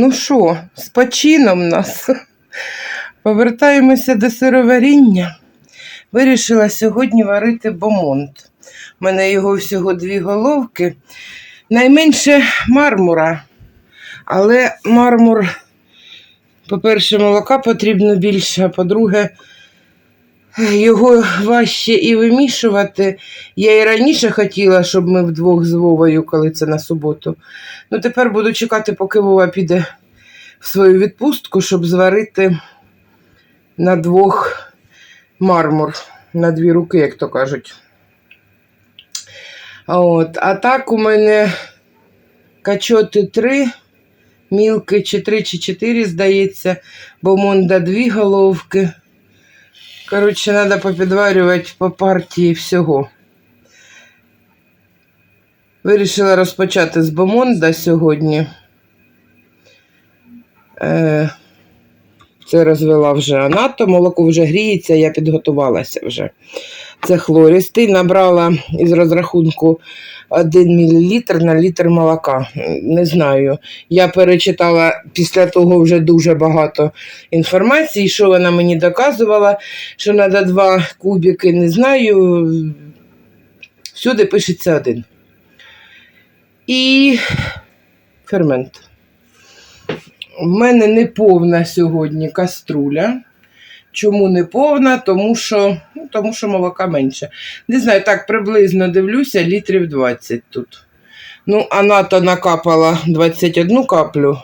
Ну що, з почином нас. Повертаємося до сироваріння. Вирішила сьогодні варити бомонт. У мене його всього дві головки. Найменше мармура. Але мармур, по-перше, молока потрібно більше, а по-друге, його важче і вимішувати. Я і раніше хотіла, щоб ми вдвох з Вовою, коли це на суботу. Ну, тепер буду чекати, поки Вова піде в свою відпустку, щоб зварити на двох мармур, на дві руки, як то кажуть. От. А так у мене качоти три, мілки чи три, чи чотири, здається, бо монда дві головки. Коротше, треба попідварювати по партії всього. Вирішила розпочати з бомонда сьогодні. Е, це розвела вже анато, молоко вже гріється, я підготувалася вже. Це хлористий. Набрала із розрахунку 1 мл на літр молока. Не знаю. Я перечитала після того вже дуже багато інформації, що вона мені доказувала, що треба два кубики, не знаю. Всюди пишеться один. І фермент. У мене не повна сьогодні каструля. Чому не повна? Тому що, ну, тому що молока менше. Не знаю, так приблизно дивлюся, літрів 20 тут. Ну, а накапала 21 каплю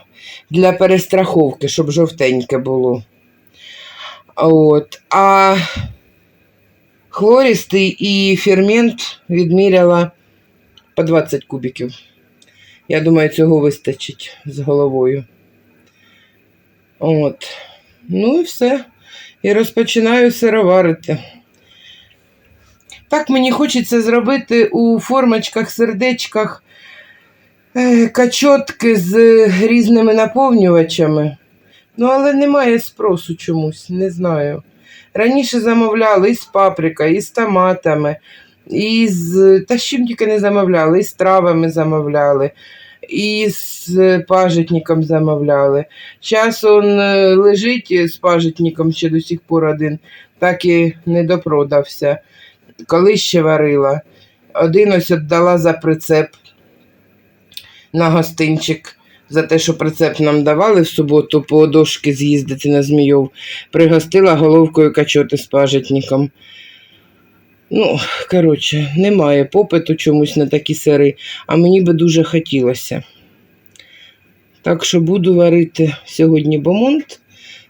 для перестраховки, щоб жовтеньке було. От. А хлористий і фермент відміряла по 20 кубиків. Я думаю, цього вистачить з головою. От. Ну і все. І розпочинаю сироварити. Так мені хочеться зробити у формочках, сердечках е, качотки з різними наповнювачами. Ну, але немає спросу чомусь, не знаю. Раніше замовляли і з паприкою, і томатами, і з. Та з чим тільки не замовляли, і з травами замовляли, і з пажитником замовляли. Зараз он е, лежить з пажитником ще до сих пор один, так і не допродався. Коли ще варила. Один ось віддала за прицеп на гостинчик. За те, що прицеп нам давали в суботу по дошки з'їздити на Змійов, пригостила головкою качоти з пажитником. Ну, коротше, немає попиту чомусь на такі сири, а мені би дуже хотілося. Так що буду варити сьогодні бомонт.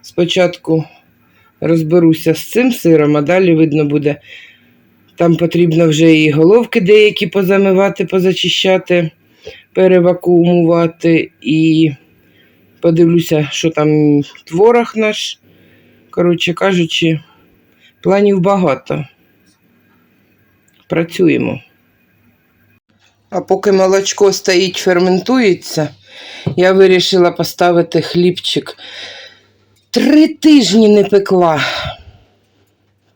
Спочатку розберуся з цим сиром, а далі видно буде. Там потрібно вже і головки деякі позамивати, позачищати, перевакуумувати і подивлюся, що там творог наш. Коротше кажучи, планів багато. Працюємо. А поки молочко стоїть, ферментується, я вирішила поставити хлібчик. Три тижні не пекла.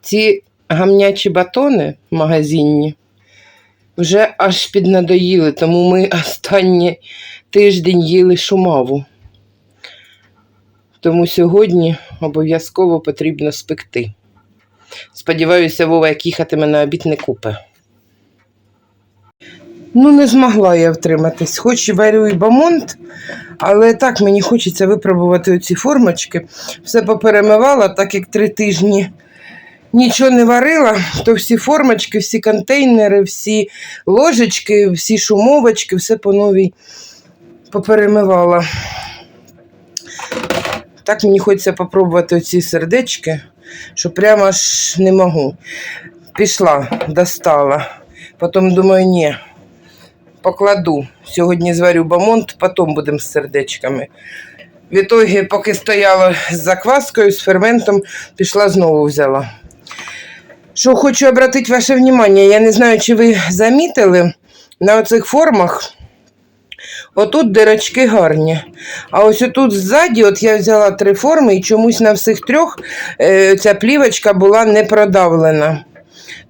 Ці гамнячі батони магазинні вже аж піднадоїли, тому ми останній тиждень їли шумаву. Тому сьогодні обов'язково потрібно спекти. Сподіваюся, Вова, як їхатиме на обід, не купе. Ну, не змогла я втриматись. Хоч і варю і бамонт, але так мені хочеться випробувати оці формочки. Все поперемивала, так як три тижні нічого не варила, то всі формочки, всі контейнери, всі ложечки, всі шумовочки, все по новій поперемивала. Так мені хочеться попробувати оці сердечки, що прямо аж не можу. Пішла, достала. Потім думаю, ні, покладу. Сьогодні зварю бамонт, потім будемо з сердечками. В ітогі, поки стояла з закваскою, з ферментом, пішла знову взяла. Що хочу обратити ваше внимание, я не знаю, чи ви замітили, на оцих формах Отут дирочки гарні. А ось отут ззаді, от я взяла три форми, і чомусь на всіх трьох е, ця плівочка була не продавлена.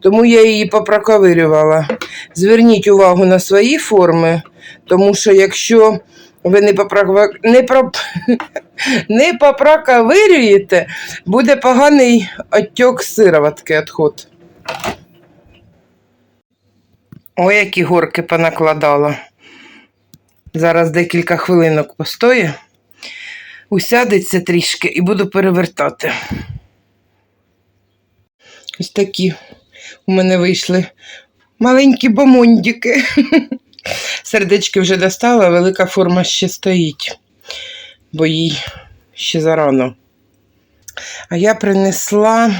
Тому я її попроковирювала. Зверніть увагу на свої форми, тому що якщо ви не, попроква... не, про... не попроковирюєте, буде поганий оттек сироватки відход. Ой, які горки понакладала. Зараз декілька хвилинок постоє, усядеться трішки і буду перевертати. Ось такі у мене вийшли маленькі бомондіки. Сердечки вже достала, велика форма ще стоїть, бо їй ще зарано. А я принесла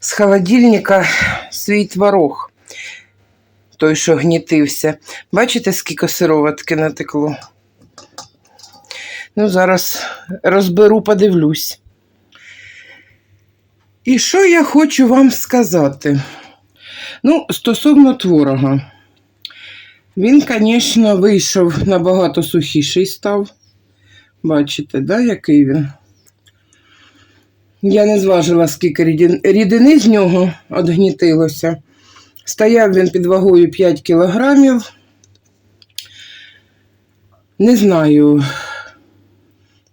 з холодильника свій творог, той, що гнітився. Бачите, скільки сироватки натекло? Ну, зараз розберу, подивлюсь. І що я хочу вам сказати? Ну, стосовно творога. Він, звісно, вийшов набагато сухіший став. Бачите, да, який він? Я не зважила, скільки рідин- рідини з нього одгнітилося. Стояв він під вагою 5 кілограмів. Не знаю.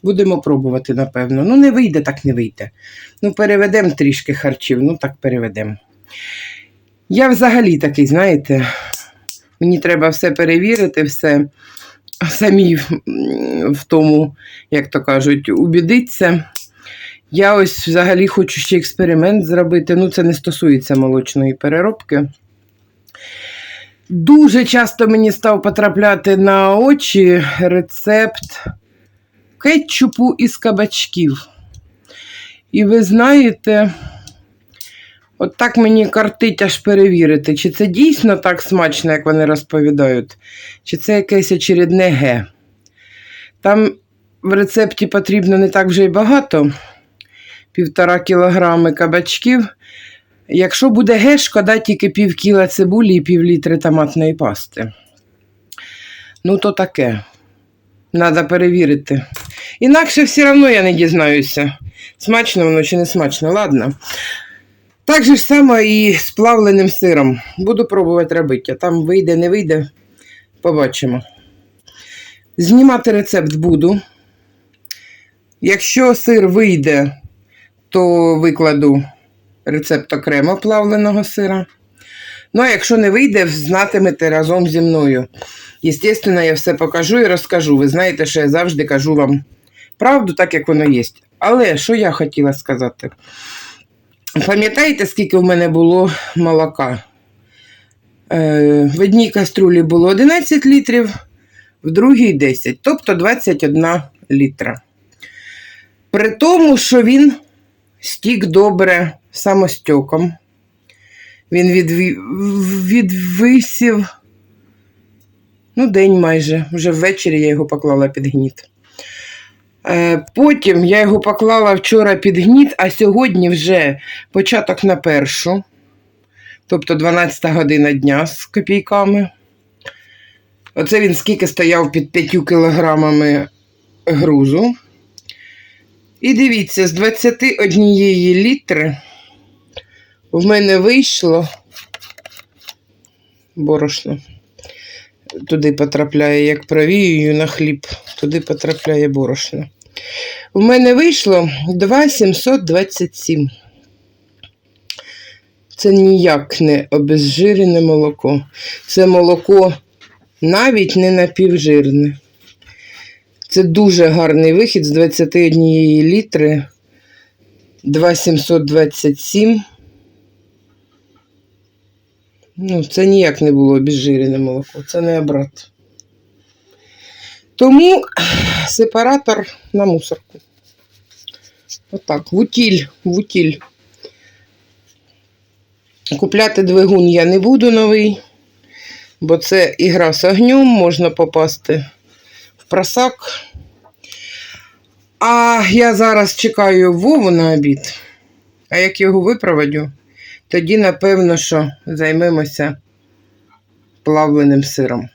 Будемо пробувати, напевно. Ну, не вийде, так не вийде. Ну, переведемо трішки харчів, ну так переведемо. Я взагалі такий, знаєте, мені треба все перевірити, все самі в- тому, як то кажуть, убідитися. Я ось взагалі хочу ще експеримент зробити. Ну, це не стосується молочної переробки. Дуже часто мені став потрапляти на очі рецепт кетчупу із кабачків. І ви знаєте, от так мені картить аж перевірити, чи це дійсно так смачно, як вони розповідають, чи це якесь очередне ге. Там в рецепті потрібно не так вже й багато, півтора кілограми кабачків. Якщо буде ге, шкода тільки пів кіла цибулі і пів літри томатної пасти. Ну, то таке. Треба перевірити. Інакше все одно я не дізнаюся, смачно воно чи не смачно. Ладно. Так же ж само і з плавленим сиром. Буду пробувати робити. Там вийде, не вийде, побачимо. Знімати рецепт буду. Якщо сир вийде, то викладу рецепт окремо плавленого сира. Ну, а якщо не вийде, знатимете разом зі мною. Єстественно, я все покажу і розкажу. Ви знаєте, що я завжди кажу вам правду, так як воно є. Але що я хотіла сказати? Пам'ятаєте, скільки в мене було молока? Е, в одній каструлі було 11 літрів, в другій 10, тобто 21 літра. При тому, що він стік добре самостьоком. Він відвисів ну, день майже. Вже ввечері я його поклала під гніт. Е, Потім я його поклала вчора під гніт, а сьогодні вже початок на першу, тобто 12 година дня з копійками. Оце він скільки стояв під 5 кілограмами грузу. І дивіться, з 21 літри в мене вийшло борошно. Туди потрапляє, як провіюю на хліб, туди потрапляє борошно. У мене вийшло 2,727. Це ніяк не обезжирене молоко. Це молоко навіть не напівжирне. Це дуже гарний вихід з 21 літри 2,727. Ну, це ніяк не було обезжирене молоко, це не обрат. Тому сепаратор на мусорку. Отак, в утіль, в утіль. Купляти двигун я не буду новий, бо це ігра з огнем, можна попасти в просак. А я зараз чекаю Вову на обід. А як його випроводю, тоді, напевно, що займемося плавленим сиром.